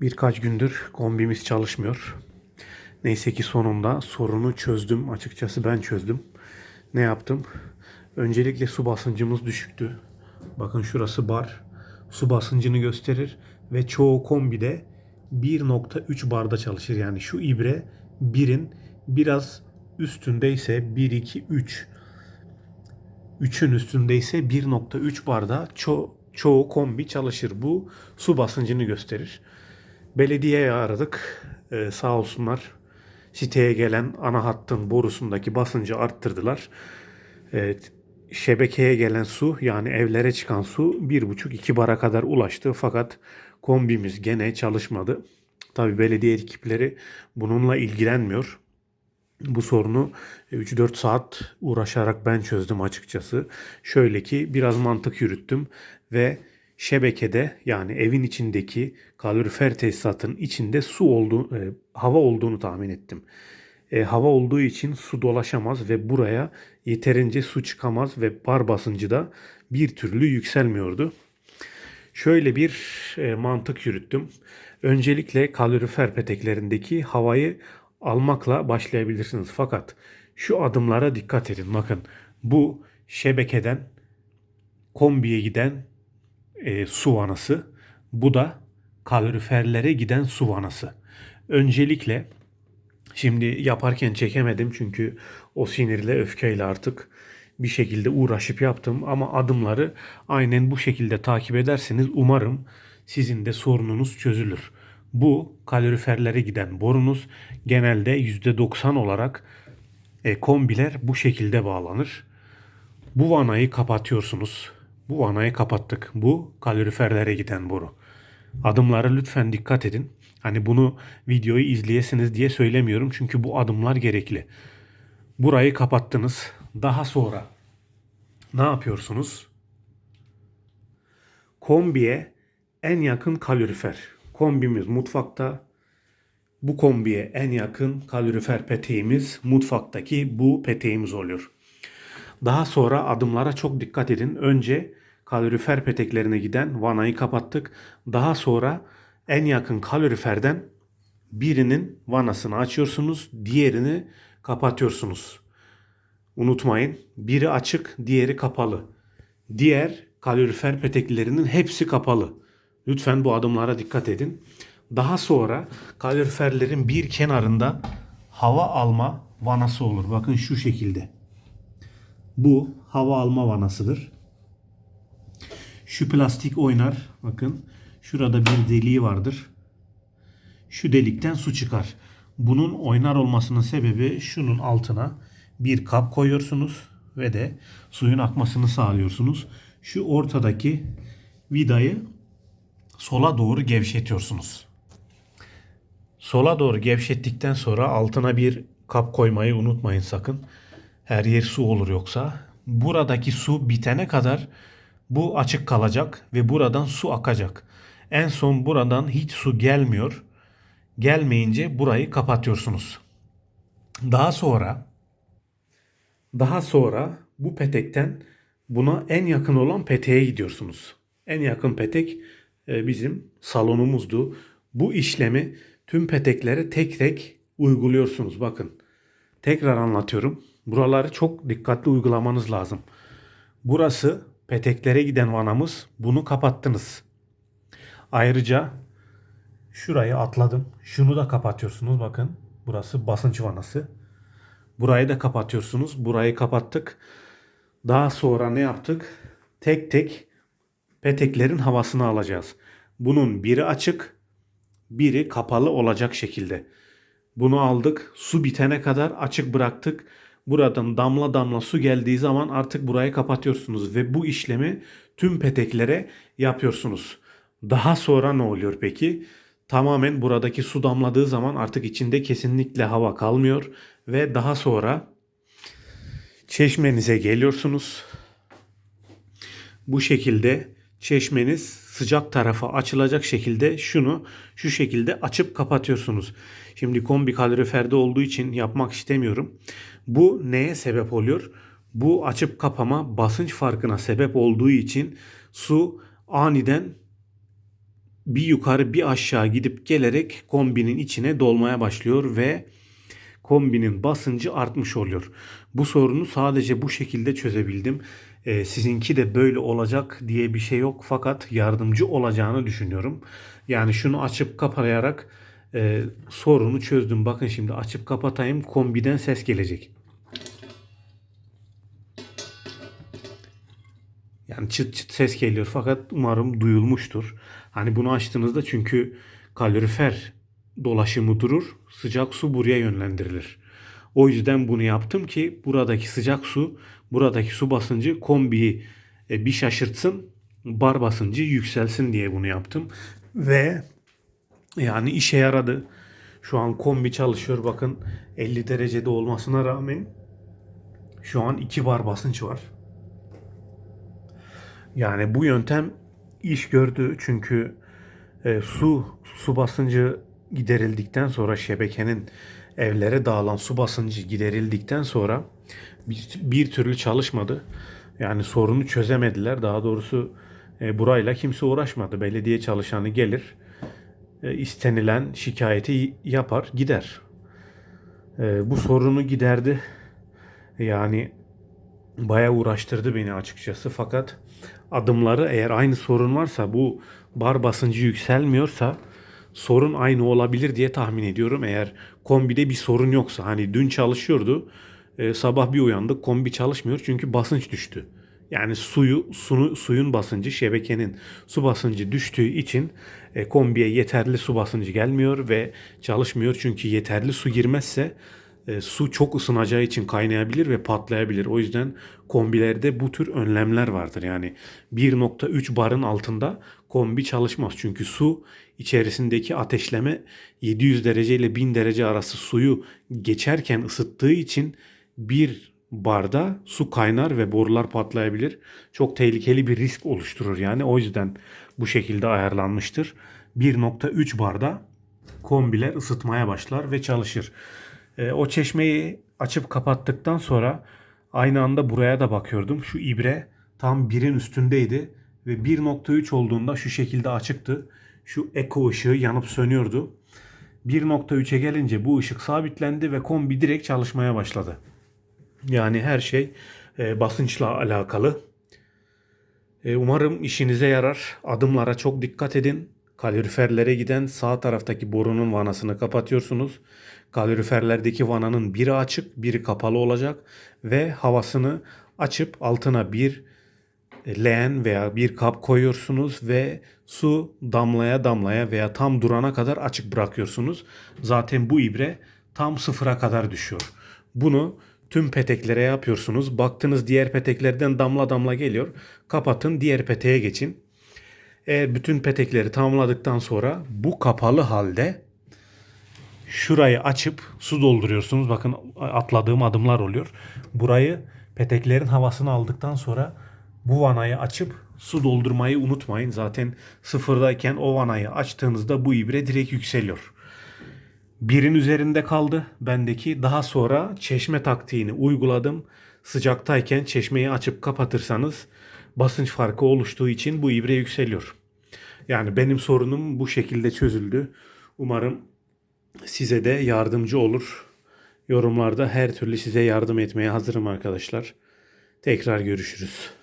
Birkaç gündür kombimiz çalışmıyor. Neyse ki sonunda sorunu çözdüm. Açıkçası ben çözdüm. Ne yaptım? Öncelikle su basıncımız düşüktü. Bakın şurası bar. Su basıncını gösterir ve çoğu kombide 1.3 barda çalışır. Yani şu ibre 1'in biraz üstündeyse 1 2 3 3'ün üstündeyse 1.3 barda ço çoğu kombi çalışır. Bu su basıncını gösterir. Belediyeye aradık. Ee, sağ olsunlar siteye gelen ana hattın borusundaki basıncı arttırdılar. Evet, şebekeye gelen su yani evlere çıkan su 1,5-2 bara kadar ulaştı. Fakat kombimiz gene çalışmadı. Tabi belediye ekipleri bununla ilgilenmiyor. Bu sorunu 3-4 saat uğraşarak ben çözdüm açıkçası. Şöyle ki biraz mantık yürüttüm ve şebekede yani evin içindeki kalorifer tesisatın içinde su olduğu, e, hava olduğunu tahmin ettim. E, hava olduğu için su dolaşamaz ve buraya yeterince su çıkamaz ve bar basıncı da bir türlü yükselmiyordu. Şöyle bir e, mantık yürüttüm. Öncelikle kalorifer peteklerindeki havayı almakla başlayabilirsiniz. Fakat şu adımlara dikkat edin. Bakın bu şebekeden kombiye giden e, su vanası. Bu da kaloriferlere giden su vanası. Öncelikle şimdi yaparken çekemedim çünkü o sinirle öfkeyle artık bir şekilde uğraşıp yaptım ama adımları aynen bu şekilde takip ederseniz umarım sizin de sorununuz çözülür. Bu kaloriferlere giden borunuz genelde %90 olarak e, kombiler bu şekilde bağlanır. Bu vanayı kapatıyorsunuz. Bu vanayı kapattık. Bu kaloriferlere giden boru. Adımlara lütfen dikkat edin. Hani bunu videoyu izleyesiniz diye söylemiyorum çünkü bu adımlar gerekli. Burayı kapattınız. Daha sonra ne yapıyorsunuz? Kombiye en yakın kalorifer. Kombimiz mutfakta. Bu kombiye en yakın kalorifer peteğimiz mutfaktaki bu peteğimiz oluyor. Daha sonra adımlara çok dikkat edin. Önce kalorifer peteklerine giden vanayı kapattık. Daha sonra en yakın kaloriferden birinin vanasını açıyorsunuz, diğerini kapatıyorsunuz. Unutmayın, biri açık, diğeri kapalı. Diğer kalorifer peteklerinin hepsi kapalı. Lütfen bu adımlara dikkat edin. Daha sonra kaloriferlerin bir kenarında hava alma vanası olur. Bakın şu şekilde. Bu hava alma vanasıdır. Şu plastik oynar. Bakın şurada bir deliği vardır. Şu delikten su çıkar. Bunun oynar olmasının sebebi şunun altına bir kap koyuyorsunuz ve de suyun akmasını sağlıyorsunuz. Şu ortadaki vidayı sola doğru gevşetiyorsunuz. Sola doğru gevşettikten sonra altına bir kap koymayı unutmayın sakın. Her yer su olur yoksa. Buradaki su bitene kadar bu açık kalacak ve buradan su akacak. En son buradan hiç su gelmiyor. Gelmeyince burayı kapatıyorsunuz. Daha sonra daha sonra bu petekten buna en yakın olan peteğe gidiyorsunuz. En yakın petek e, bizim salonumuzdu. Bu işlemi tüm peteklere tek tek uyguluyorsunuz. Bakın tekrar anlatıyorum. Buraları çok dikkatli uygulamanız lazım. Burası peteklere giden vanamız. Bunu kapattınız. Ayrıca şurayı atladım. Şunu da kapatıyorsunuz. Bakın burası basınç vanası. Burayı da kapatıyorsunuz. Burayı kapattık. Daha sonra ne yaptık? Tek tek peteklerin havasını alacağız. Bunun biri açık, biri kapalı olacak şekilde. Bunu aldık. Su bitene kadar açık bıraktık. Buradan damla damla su geldiği zaman artık burayı kapatıyorsunuz ve bu işlemi tüm peteklere yapıyorsunuz. Daha sonra ne oluyor peki? Tamamen buradaki su damladığı zaman artık içinde kesinlikle hava kalmıyor ve daha sonra çeşmenize geliyorsunuz. Bu şekilde çeşmeniz sıcak tarafa açılacak şekilde şunu şu şekilde açıp kapatıyorsunuz. Şimdi kombi kaloriferde olduğu için yapmak istemiyorum. Bu neye sebep oluyor? Bu açıp kapama basınç farkına sebep olduğu için su aniden bir yukarı bir aşağı gidip gelerek kombinin içine dolmaya başlıyor ve kombinin basıncı artmış oluyor. Bu sorunu sadece bu şekilde çözebildim. Ee, sizinki de böyle olacak diye bir şey yok fakat yardımcı olacağını düşünüyorum. Yani şunu açıp kapayarak e, sorunu çözdüm. Bakın şimdi açıp kapatayım kombiden ses gelecek. Yani çıt çıt ses geliyor fakat umarım duyulmuştur. Hani bunu açtığınızda çünkü kalorifer dolaşımı durur. Sıcak su buraya yönlendirilir. O yüzden bunu yaptım ki buradaki sıcak su, buradaki su basıncı kombiyi e, bir şaşırtsın, bar basıncı yükselsin diye bunu yaptım. Ve yani işe yaradı. Şu an kombi çalışıyor bakın 50 derecede olmasına rağmen şu an 2 bar basınç var. Yani bu yöntem iş gördü çünkü e, su su basıncı giderildikten sonra şebekenin evlere dağılan su basıncı giderildikten sonra bir, bir türlü çalışmadı. Yani sorunu çözemediler. Daha doğrusu e, burayla kimse uğraşmadı. Belediye çalışanı gelir, e, istenilen şikayeti yapar, gider. E, bu sorunu giderdi. Yani bayağı uğraştırdı beni açıkçası. Fakat adımları eğer aynı sorun varsa bu bar basıncı yükselmiyorsa sorun aynı olabilir diye tahmin ediyorum. Eğer kombide bir sorun yoksa hani dün çalışıyordu e, sabah bir uyandık kombi çalışmıyor çünkü basınç düştü. Yani suyu sunu, suyun basıncı şebekenin su basıncı düştüğü için e, kombiye yeterli su basıncı gelmiyor ve çalışmıyor. Çünkü yeterli su girmezse e, su çok ısınacağı için kaynayabilir ve patlayabilir. O yüzden kombilerde bu tür önlemler vardır. Yani 1.3 barın altında kombi çalışmaz. Çünkü su içerisindeki ateşleme 700 derece ile 1000 derece arası suyu geçerken ısıttığı için bir barda su kaynar ve borular patlayabilir. Çok tehlikeli bir risk oluşturur yani. O yüzden bu şekilde ayarlanmıştır. 1.3 barda kombiler ısıtmaya başlar ve çalışır. E, o çeşmeyi açıp kapattıktan sonra aynı anda buraya da bakıyordum. Şu ibre tam birin üstündeydi ve 1.3 olduğunda şu şekilde açıktı. Şu eko ışığı yanıp sönüyordu. 1.3'e gelince bu ışık sabitlendi ve kombi direkt çalışmaya başladı. Yani her şey e, basınçla alakalı. E, umarım işinize yarar. Adımlara çok dikkat edin. Kaloriferlere giden sağ taraftaki borunun vanasını kapatıyorsunuz. Kaloriferlerdeki vananın biri açık, biri kapalı olacak ve havasını açıp altına bir leğen veya bir kap koyuyorsunuz ve su damlaya damlaya veya tam durana kadar açık bırakıyorsunuz. Zaten bu ibre tam sıfıra kadar düşüyor. Bunu tüm peteklere yapıyorsunuz. Baktınız diğer peteklerden damla damla geliyor. Kapatın diğer peteğe geçin. Eğer bütün petekleri tamamladıktan sonra bu kapalı halde şurayı açıp su dolduruyorsunuz. Bakın atladığım adımlar oluyor. Burayı peteklerin havasını aldıktan sonra bu vanayı açıp su doldurmayı unutmayın. Zaten sıfırdayken o vanayı açtığınızda bu ibre direkt yükseliyor. Birin üzerinde kaldı bendeki. Daha sonra çeşme taktiğini uyguladım. Sıcaktayken çeşmeyi açıp kapatırsanız basınç farkı oluştuğu için bu ibre yükseliyor. Yani benim sorunum bu şekilde çözüldü. Umarım size de yardımcı olur. Yorumlarda her türlü size yardım etmeye hazırım arkadaşlar. Tekrar görüşürüz.